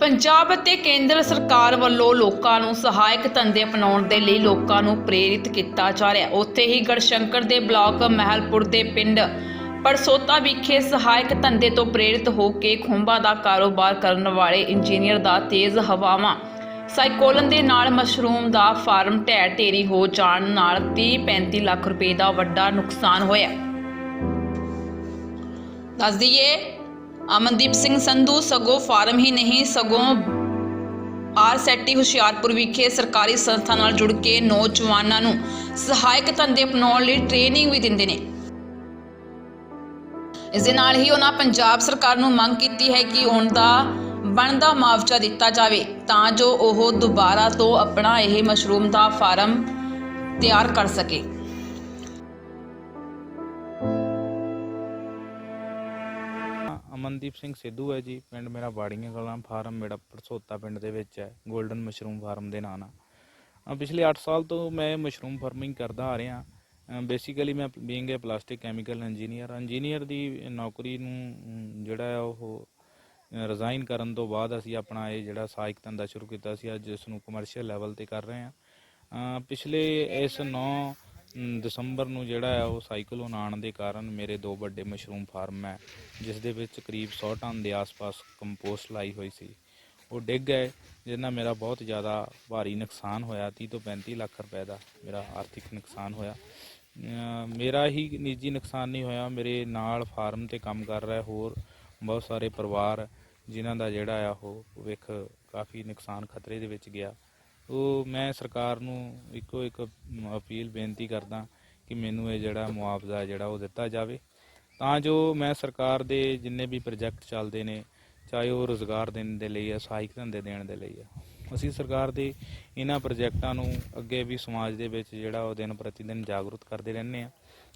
ਪੰਜਾਬ ਅਤੇ ਕੇਂਦਰ ਸਰਕਾਰ ਵੱਲੋਂ ਲੋਕਾਂ ਨੂੰ ਸਹਾਇਕ ਧੰਦੇ ਅਪਣਾਉਣ ਦੇ ਲਈ ਲੋਕਾਂ ਨੂੰ ਪ੍ਰੇਰਿਤ ਕੀਤਾ ਜਾ ਰਿਹਾ। ਉੱਥੇ ਹੀ ਗੜਸ਼ੰਕਰ ਦੇ ਬਲਾਕ ਮਹਿਲਪੁਰ ਦੇ ਪਿੰਡ ਪਰਸੋਤਾ ਵਿਖੇ ਸਹਾਇਕ ਧੰਦੇ ਤੋਂ ਪ੍ਰੇਰਿਤ ਹੋ ਕੇ ਖੁੰਬਾਂ ਦਾ ਕਾਰੋਬਾਰ ਕਰਨ ਵਾਲੇ ਇੰਜੀਨੀਅਰ ਦਾ ਤੇਜ਼ ਹਵਾਵਾਂ, ਸਾਈਕੋਲਨ ਦੇ ਨਾਲ ਮਸ਼ਰੂਮ ਦਾ ਫਾਰਮ ਢਹਿ ਢੇਰੀ ਹੋ ਜਾਣ ਨਾਲ 30-35 ਲੱਖ ਰੁਪਏ ਦਾ ਵੱਡਾ ਨੁਕਸਾਨ ਹੋਇਆ। ਦੱਸ ਦਈਏ ਅਮਨਦੀਪ ਸਿੰਘ ਸੰਧੂ, ਸਗੋਂ ਫਾਰਮ ਹੀ ਨਹੀਂ, ਸਗੋਂ ਆਰ ਸੈਟੀ ਹੁਸ਼ਿਆਰਪੁਰ ਵਿਖੇ ਸਰਕਾਰੀ ਸੰਸਥਾ ਨਾਲ ਜੁੜ ਕੇ ਨੌਜਵਾਨਾਂ ਨੂੰ ਸਹਾਇਕ ਧੰਦੇ ਅਪਣਾਉਣ ਲਈ ਟ੍ਰੇਨਿੰਗ ਵੀ ਦਿੰਦੇ ਨੇ। ਇਸ ਦੇ ਨਾਲ ਹੀ ਉਹਨਾਂ ਪੰਜਾਬ ਸਰਕਾਰ ਨੂੰ ਮੰਗ ਕੀਤੀ ਹੈ ਕਿ ਉਹਨਾਂ ਦਾ ਬਣਦਾ ਮੁਆਵਜ਼ਾ ਦਿੱਤਾ ਜਾਵੇ, ਤਾਂ ਜੋ ਉਹ ਦੁਬਾਰਾ ਤੋਂ ਆਪਣਾ ਇਹ ਮਸ਼ਰੂਮ ਦਾ ਫਾਰਮ ਤਿਆਰ ਕਰ ਸਕੇ। ਅਮਨਦੀਪ ਸਿੰਘ ਸਿੱਧੂ ਹੈ ਜੀ, ਪਿੰਡ ਮੇਰਾ ਬਾੜੀਆਂ ਕਲਾਂ ਫਾਰਮ ਮੇਰਾ ਪਰਸੋਤਾ ਪਿੰਡ ਦੇ ਵਿੱਚ ਹੈ 골ਡਨ ਮਸ਼ਰੂਮ ਫਾਰਮ ਦੇ ਨਾਂ ਨਾਲ। ਪਿਛਲੇ 8 ਸਾਲ ਤੋਂ ਮੈਂ ਮਸ਼ਰੂਮ ਫਾਰਮਿੰਗ ਕਰਦਾ ਆ ਰਿਹਾ। ਬੇਸਿਕਲੀ ਮੈਂ being a plastic chemical engineer engineer ਦੀ ਨੌਕਰੀ ਨੂੰ ਜਿਹੜਾ ਹੈ ਉਹ ਰਿਜ਼ਾਈਨ ਕਰਨ ਤੋਂ ਬਾਅਦ ਅਸੀਂ ਆਪਣਾ ਇਹ ਜਿਹੜਾ ਸਹਾਇਕ ਧੰਦਾ ਸ਼ੁਰੂ ਕੀਤਾ ਸੀ, ਅੱਜ ਇਸ ਨੂੰ ਕਮਰਸ਼ੀਅਲ ਲੈਵਲ ਤੇ ਕਰ ਰਹੇ ਹਾਂ। ਪਿਛਲੇ ਇਸ 9 ਦਸੰਬਰ ਨੂੰ ਜਿਹੜਾ ਹੈ ਉਹ ਸਾਈਕਲੋਨ ਆਉਣ ਦੇ ਕਾਰਨ ਮੇਰੇ ਦੋ ਵੱਡੇ ਮਸ਼ਰੂਮ ਫਾਰਮ ਹੈ, ਜਿਸ ਦੇ ਵਿੱਚ ਕਰੀਬ 100 ਟਨ ਦੇ ਆਸ-ਪਾਸ ਕੰਪੋਸਟ ਲਾਈ ਹੋਈ ਸੀ। ਉਹ ਡਿੱਗ ਗਏ ਜਿਹਦੇ ਨਾਲ ਮੇਰਾ ਬਹੁਤ ਜ਼ਿਆਦਾ ਭਾਰੀ ਨੁਕਸਾਨ ਹੋਇਆ 30 ਤੋਂ 35 ਲੱਖ ਰੁਪਏ ਦਾ ਮੇਰਾ ਆਰਥਿਕ ਨੁਕਸਾਨ ਹੋਇਆ। ਮੇਰਾ ਹੀ ਨਿੱਜੀ ਨੁਕਸਾਨ ਨਹੀਂ ਹੋਇਆ, ਮੇਰੇ ਨਾਲ ਫਾਰਮ ਤੇ ਕੰਮ ਕਰ ਰਹੇ ਹੋਰ ਬਹੁਤ ਸਾਰੇ ਪਰਿਵਾਰ, ਜਿਨ੍ਹਾਂ ਦਾ ਜਿਹੜਾ ਆ ਉਹ ਭਵਿੱਖ ਕਾਫੀ ਨੁਕਸਾਨ ਖਤਰੇ ਦੇ ਵਿੱਚ ਗਿਆ। ਉਹ ਮੈਂ ਸਰਕਾਰ ਨੂੰ ਇੱਕੋ ਇੱਕ ਅਪੀਲ ਬੇਨਤੀ ਕਰਦਾ ਕਿ ਮੈਨੂੰ ਇਹ ਜਿਹੜਾ ਮੁਆਵਜ਼ਾ ਜਿਹੜਾ ਉਹ ਦਿੱਤਾ ਜਾਵੇ। ਤਾਂ ਜੋ ਮੈਂ ਸਰਕਾਰ ਦੇ ਜਿੰਨੇ ਵੀ ਪ੍ਰੋਜੈਕਟ ਚੱਲਦੇ ਨੇ, ਚਾਹੇ ਉਹ ਰੋਜ਼ਗਾਰ ਦੇਣ ਦੇ ਲਈ ਆ, ਸਹਾਇਕ ਧੰਦੇ ਦੇਣ ਦੇ ਲਈ ਆ, ਅਸੀਂ ਸਰਕਾਰ ਦੇ ਇਹਨਾਂ ਪ੍ਰੋਜੈਕਟਾਂ ਨੂੰ ਅੱਗੇ ਵੀ ਸਮਾਜ ਦੇ ਵਿੱਚ ਜਿਹੜਾ ਉਹ ਦਿਨ ਪ੍ਰਤੀ ਦਿਨ ਜਾਗਰੂਕ ਕਰਦੇ ਰਹਿੰਦੇ ਆ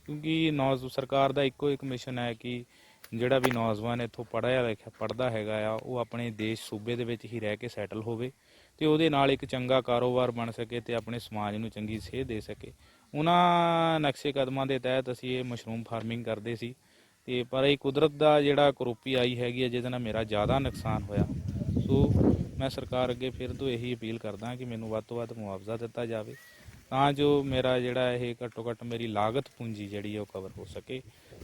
ਕਿਉਂਕਿ ਨੌਜ ਸਰਕਾਰ ਦਾ ਇੱਕੋ ਇੱਕ ਮਿਸ਼ਨ ਹੈ ਕਿ ਜਿਹੜਾ ਵੀ ਨੌਜਵਾਨ ਇੱਥੋਂ ਪੜ੍ਹਿਆ ਲਿਖਿਆ, ਪੜ੍ਹਦਾ ਹੈਗਾ ਆ, ਉਹ ਆਪਣੇ ਦੇਸ਼ ਸੂਬੇ ਦੇ ਵਿੱਚ ਹੀ ਰਹਿ ਕੇ ਸੈਟਲ ਹੋਵੇ ਤੇ ਉਹਦੇ ਨਾਲ ਇੱਕ ਚੰਗਾ ਕਾਰੋਬਾਰ ਬਣ ਸਕੇ ਤੇ ਆਪਣੇ ਸਮਾਜ ਨੂੰ ਚੰਗੀ ਸੇਧ ਦੇ ਸਕੇ। ਉਹਨਾਂ ਨਕਸ਼ੇ ਕਦਮਾਂ ਦੇ ਤਹਿਤ ਅਸੀਂ ਇਹ ਮਸ਼ਰੂਮ ਫਾਰਮਿੰਗ ਕਰਦੇ ਸੀ ਤੇ ਪਰ ਇਹ ਕੁਦਰਤ ਦਾ ਜਿਹੜਾ ਕਰੋਪੀ ਆਈ ਹੈਗੀ ਹੈ ਜਿਹਦੇ ਨਾਲ ਮੇਰਾ ਜ਼ਿਆਦਾ ਨੁਕਸਾਨ ਹੋਇਆ। ਸੋ ਮੈਂ ਸਰਕਾਰ ਅੱਗੇ ਫਿਰ ਤੋਂ ਇਹੀ ਅਪੀਲ ਕਰਦਾ ਕਿ ਮੈਨੂੰ ਵੱਧ ਤੋਂ ਵੱਧ ਮੁਆਵਜ਼ਾ ਦਿੱਤਾ ਜਾਵੇ ਤਾਂ ਜੋ ਮੇਰਾ ਜਿਹੜਾ ਇਹ ਘੱਟੋ ਘੱਟ ਮੇਰੀ ਲਾਗਤ ਪੂੰਜੀ ਜਿਹੜੀ ਉਹ ਕਵਰ ਹੋ ਸਕੇ।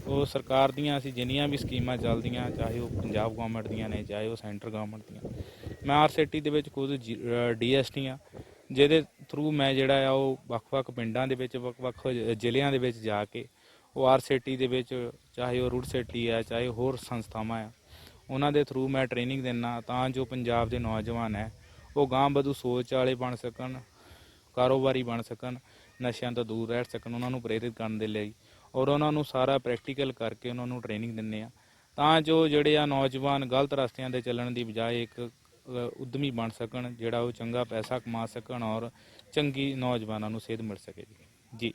ਉਹ ਸਰਕਾਰ ਦੀਆਂ ਅਸੀਂ ਜਿੰਨੀਆਂ ਵੀ ਸਕੀਮਾਂ ਚੱਲਦੀਆਂ, ਚਾਹੇ ਉਹ ਪੰਜਾਬ ਗਵਰਨਮੈਂਟ ਦੀਆਂ ਨੇ, ਚਾਹੇ ਉਹ ਸੈਂਟਰ ਗਵਰਨਮੈਂਟ ਦੀਆਂ, ਮੈਂ ਆਰਸੀਟੀ ਦੇ ਵਿੱਚ ਖੁਦ ਡੀਐਸਟੀ ਆ ਜਿਹਦੇ ਥਰੂ ਮੈਂ ਜਿਹੜਾ ਆ ਉਹ ਵੱਖ-ਵੱਖ ਪਿੰਡਾਂ ਦੇ ਵਿੱਚ, ਵੱਖ-ਵੱਖ ਜ਼ਿਲ੍ਹਿਆਂ ਦੇ ਵਿੱਚ ਜਾ ਕੇ ਉਹ ਆਰਸੀਟੀ ਦੇ ਵਿੱਚ ਚਾਹੇ ਉਹ ਰੂਟ ਸਿਟੀ ਆ, ਚਾਹੇ ਹੋਰ ਸੰਸਥਾਵਾਂ ਆ, ਉਹਨਾਂ ਦੇ ਥਰੂ ਮੈਂ ਟ੍ਰੇਨਿੰਗ ਦਿੰਨਾ ਤਾਂ ਜੋ ਪੰਜਾਬ ਦੇ ਨੌਜਵਾਨ ਹੈ, ਉਹ ਗਾਂਹ ਵਧੂ ਸੋਚ ਵਾਲੇ ਬਣ ਸਕਣ ਕਾਰੋਬਾਰੀ ਬਣ ਸਕਣ ਨਸ਼ਿਆਂ ਤੋਂ ਦੂਰ ਰਹਿ ਸਕਣ ਉਹਨਾਂ ਨੂੰ ਪ੍ਰੇਰਿਤ ਕਰਨ ਦੇ ਲਈ ਔਰ ਉਹਨਾਂ ਨੂੰ ਸਾਰਾ ਪ੍ਰੈਕਟੀਕਲ ਕਰਕੇ ਉਹਨਾਂ ਨੂੰ ਟ੍ਰੇਨਿੰਗ ਦਿੰਨੇ ਆ ਤਾਂ ਜੋ ਜਿਹੜੇ ਆ ਨੌਜਵਾਨ ਗਲਤ ਰਸਤਿਆਂ ਤੇ ਚੱਲਣ ਦੀ ਬਜਾਏ ਇੱਕ ਅ, ਉੱਦਮੀ ਬਣ ਸਕਣ ਜਿਹੜਾ ਉਹ ਚੰਗਾ ਪੈਸਾ ਕਮਾ ਸਕਣ ਔਰ ਚੰਗੀ ਨੌਜਵਾਨਾਂ ਨੂੰ ਸੇਧ ਮਿਲ ਸਕੇ ਜੀ।